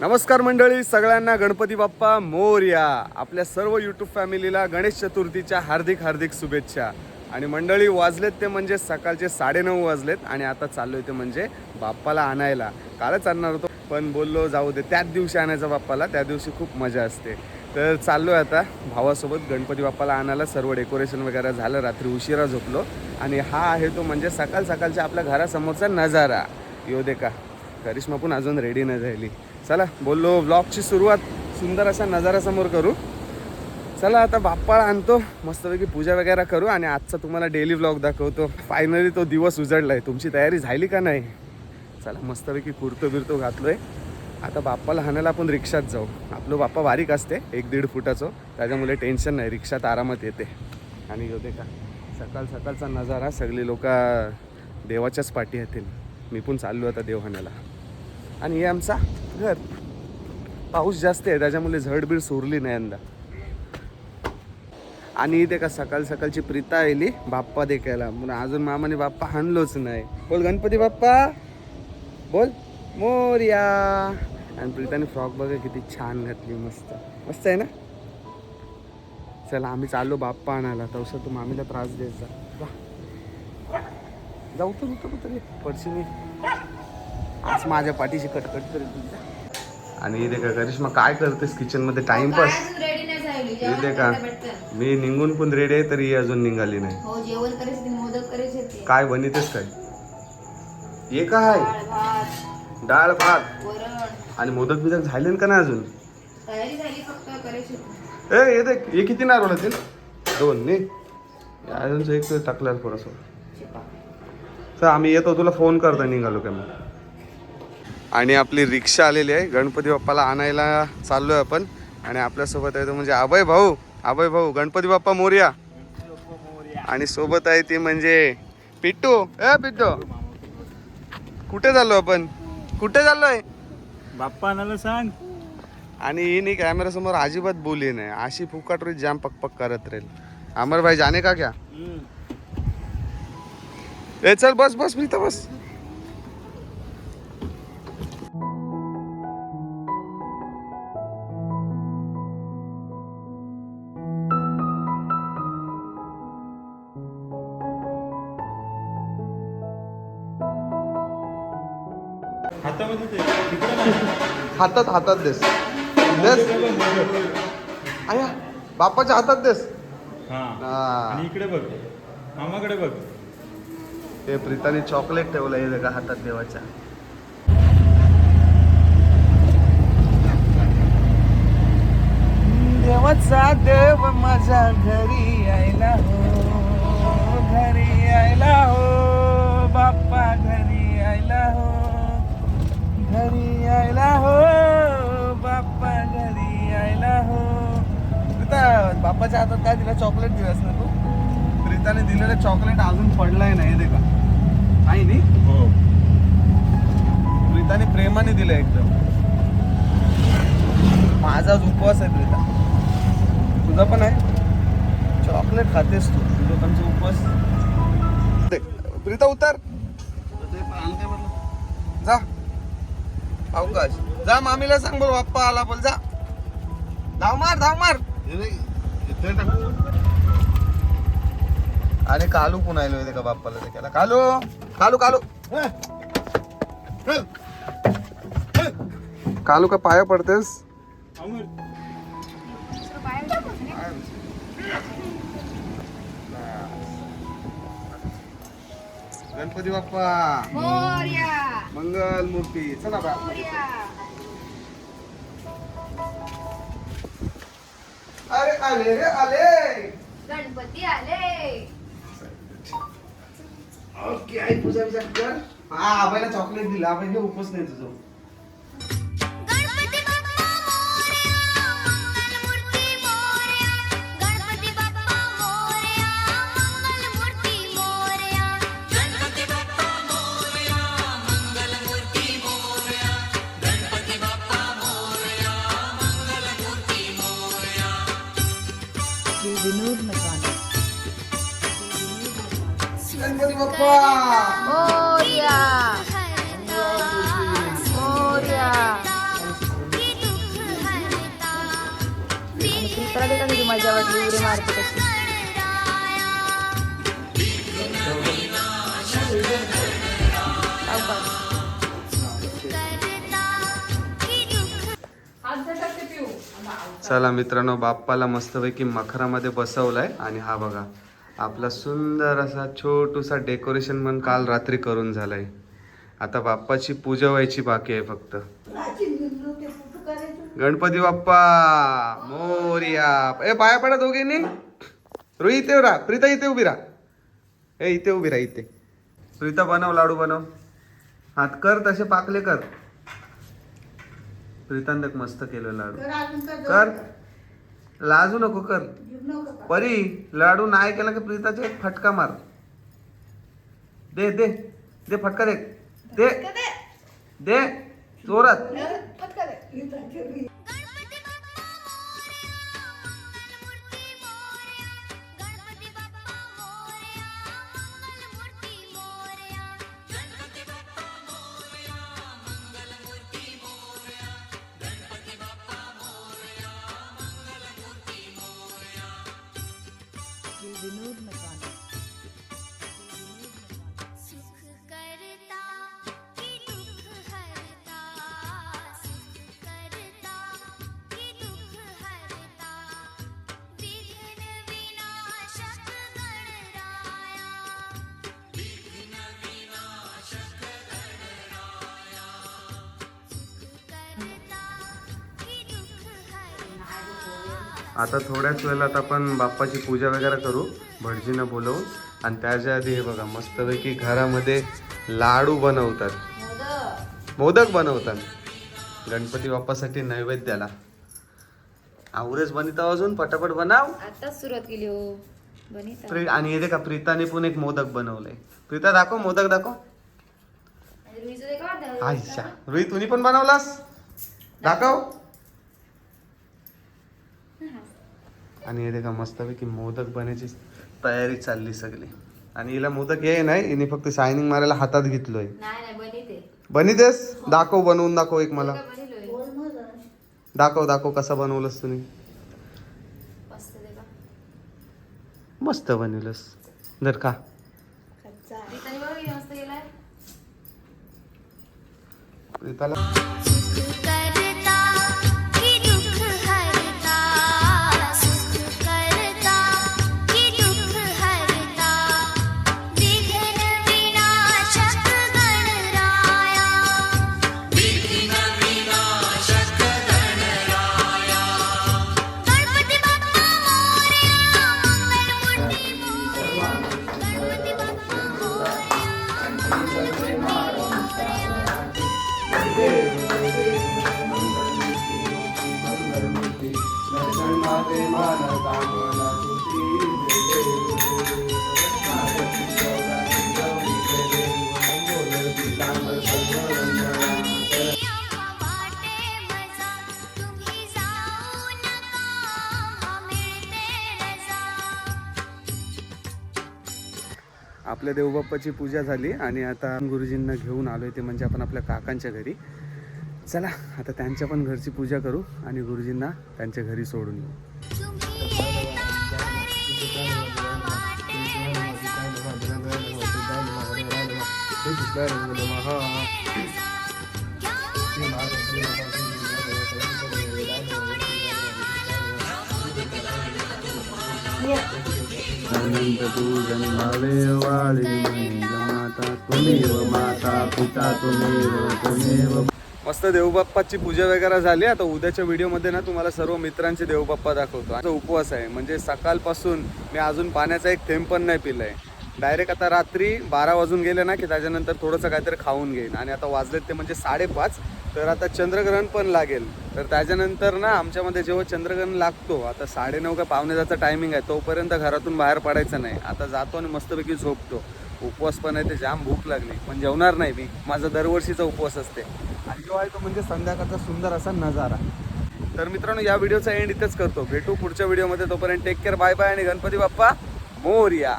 नमस्कार मंडळी सगळ्यांना गणपती बाप्पा मोर्या. आपल्या सर्व यूट्यूब फॅमिलीला गणेश चतुर्थीच्या हार्दिक हार्दिक शुभेच्छा. आणि मंडळी वाजलेत ते म्हणजे सकाळचे साडेनऊ वाजलेत आणि आता चाललो ते म्हणजे बाप्पाला आणायला. कालच आणणार होतो पण बोललो जाऊ दे त्याच दिवशी आणायचा बाप्पाला त्या दिवशी खूप मजा असते. तर चाललोय आता भावासोबत गणपती बाप्पाला आणायला सर्व डेकोरेशन वगैरे झालं रात्री उशिरा झोपलो. आणि हा आहे तो म्हणजे सकाळ सकाळच्या आपल्या घरासमोरचा नजारा. येऊ दे का करिश्मा पण अजून रेडी नाही झाली. चला बोललो ब्लॉगची सुरुवात सुंदर असा नजारासमोर करू. चला आता बाप्पाला आणतो मस्तपैकी पूजा वगैरे करू आणि आजचा तुम्हाला डेली ब्लॉग दाखवतो. फायनली तो दिवस उजडलाय. तुमची तयारी झाली का नाही? चला मस्तपैकी कुर्तो बिरतो घातलोय. आता बाप्पाला हाणायला आपण रिक्षात जाऊ. आपलं बाप्पा बारीक असते एक दीड फुटाचं. त्याच्यामुळे टेन्शन नाही रिक्षात आरामात येते. आणि होते का? सकाळ सकाळचा नजारा सगळी लोक देवाच्याच पाठी येतील. मी पण चाललो आता देव हाणायला. आणि हे आमचा घर. पाऊस जास्त आहे त्याच्यामुळे झडबीड सोरली नाही यंदा. आणि इथे का सकाळ सकाळची प्रीता आली बाप्पा देखायला. म्हणून अजून मामाने बाप्पा हाणलोच नाही. बोल गणपती बाप्पा. बोल. मोर्या. आणि प्रीताने फ्रॉक बघा किती छान घातली मस्त. मस्त आहे ना? चला आम्ही चाललो बाप्पा आणायला. तसं तू मामीला त्रास देत जा. जाऊ तर उतर उतर पडशीने आज माझ्या पाठीशी कटकट करेल तुझ्या आणि इथे का करिश्मा काय करतेस? किचनमध्ये टाइमपास जेवण का. मी निघून पण रेडी आहे तरी अजून निघाली नाही. हो काय बनितेस काय? हे काय? डाळ भात. डाळ भात. वरण. आणि मोदक बिदक झाले का नाही अजून? तयारी झाली फक्त करायची ए हे देख हे किती नारळ होतील दोन ने. अजून एक तर टाकल्यावर थोडंसं. तर आम्ही येतो तुला फोन करता निघालो का मग आणि आपली रिक्षा आलेली आहे. गणपती बाप्पाला आणायला चाललोय आपण. आणि आपल्यासोबत आहे तो म्हणजे अभय भाऊ. अभय भाऊ गणपती बाप्पा मोर्या. आणि सोबत आहे ती म्हणजे पिट्टू. ए पिट्टू. कुठे चाललो आपण? कुठे चाललोय? बाप्पा आणायला सांग. आणि ही नाही कॅमेरा समोर अजिबात बोली नाही. अशी फुकाट रोज जाम पक पक करत राहील. अमर भाई जाने का क्या? ए चल बस बस प्रीता बस. हातात हातात देस. देस. आया बाप्पाच्या हातात देस. हा. हा. आणि इकडे बघ. मामाकडे बघ. ते प्रीताने चॉकलेट ठेवलं का हातात देवाच्या. देवाचा देव माझ्या घरी. बाप्पाच्या हातात काय दिलं? चॉकलेट दिलंस ना तू? प्रीताने दिलेलं चॉकलेट अजून पडलंय नाही ते का नाही नी? हो. प्रीताने प्रेमाने दिलं एकदम. माझाच उपवास आहे प्रीता. तुझा पण आहे? चॉकलेट खातेस तू. तुझं तुमचा उपवास. प्रीता उतर. जा. अवकाश. जा मामीला सांग बोल बाप्पा आला बोल. जा. धाव मार धाव मार. आणि कालू पण आलो का बाप्पाला त्याला कालू? कालू! कालू कालू! का पाया पडतेस? गणपती बाप्पा! मंगल मूर्ती चला बा. अरे आले रे आले. गणपती आले. ओके आई पूजा बिजा कर. हा आबाईला चॉकलेट दिला. आबाई हे उपस नाही तुझं. मजा वाटली उडी मारते चला मित्रांनो बाप्पाला मस्तपैकी मखरामध्ये बसवलाय. आणि हा बघा आपला सुंदर असा छोटूसा डेकोरेशन पण काल रात्री करून झालाय. आता बाप्पाची पूजा व्हायची बाकी आहे फक्त. गणपती बाप्पा मोर्या. ए पाया पडा दोघींनी. रोही इथे राहा. प्रीता इथे उभी राहा. ए इथे उभी राहा इथे. प्रीता बनव लाडू बनव. हात कर तसे पाकले कर. प्रीतांतक मस्त केलं लाडू. कर लाजू नको कर. परी लाडू नाही केला की प्रीताचे एक फटका मार. दे दे. दे फटका दे. दे. दे. जोरात गणपती आता थोड्याच वेळात आपण बाप्पाची पूजा वगैरे करू भटजींना बोलवून आणि त्याच्या आधी हे बघा मस्तपैकी घरामध्ये लाडू बनवतात. मोदक बनवतात. गणपती बाप्पासाठी नैवेद्याला. आवरेज बनिता अजून? पटापट बनाव. आताच सुरुवात केली हो. आणि येते का प्रीताने पण एक मोदक बनवलंय. प्रीता दाखव मोदक दाखव. आयशा रोहित तुम्ही पण बनवलास? दाखव. आणि येते का मस्तपैकी मोदक बनायची तयारी चालली सगळी. आणि हिला मोदक ये नाही हिने फक्त शायनिंग मारायला हातात घेतलोय. नाही नाही बनिते. बनितेस? दाखव बनवून दाखव एक मला. दाखव दाखव कसा बनवलंस तुम्ही. मस्त ते का मस्त बनवलंस. जर का प्रीताला आपल्या देवबाप्पाची पूजा झाली आणि आता गुरुजींना घेऊन आलोय ते म्हणजे आपण आपल्या काकांच्या घरी चला आता त्यांच्या पण घरची पूजा करू आणि गुरुजींना त्यांच्या घरी सोडून येऊ अनंत तू वाळी माता माता पिता मस्त देवबाप्पाची पूजा वगैरे झाली. आता उद्याच्या व्हिडिओमध्ये ना तुम्हाला सर्व मित्रांचे देवबाप्पा दाखवतो. आता उपवास आहे. म्हणजे सकाळपासून मी अजून पाण्याचा एक थेंब पण नाही पिलाय. डायरेक्ट आता रात्री बारा वाजून गेले ना की त्याच्यानंतर थोडंसं काहीतरी खाऊन घेईन. आणि आता वाजलेत ते म्हणजे साडेपाच. तर आता चंद्रग्रहण पण लागेल. तर त्याच्यानंतर ना आमच्यामध्ये जेव्हा चंद्रग्रहण लागतो आता साडेनऊ का पावणे टायमिंग आहे तोपर्यंत घरातून बाहेर पडायचं नाही. आता जातो आणि मस्तपैकी झोपतो. उपवास पण आहे ते जाम भूक लागली. पण जेवणार नाही मी. माझा दरवर्षीचा उपवास असते. आणि जो आहे तो म्हणजे संध्याकाळचा सुंदर असा नजारा. तर मित्रांनो या व्हिडिओचा एंड इथेच करतो. भेटू पुढच्या व्हिडिओमध्ये. तोपर्यंत टेक केअर बाय बाय आणि गणपती बाप्पा मोर्या.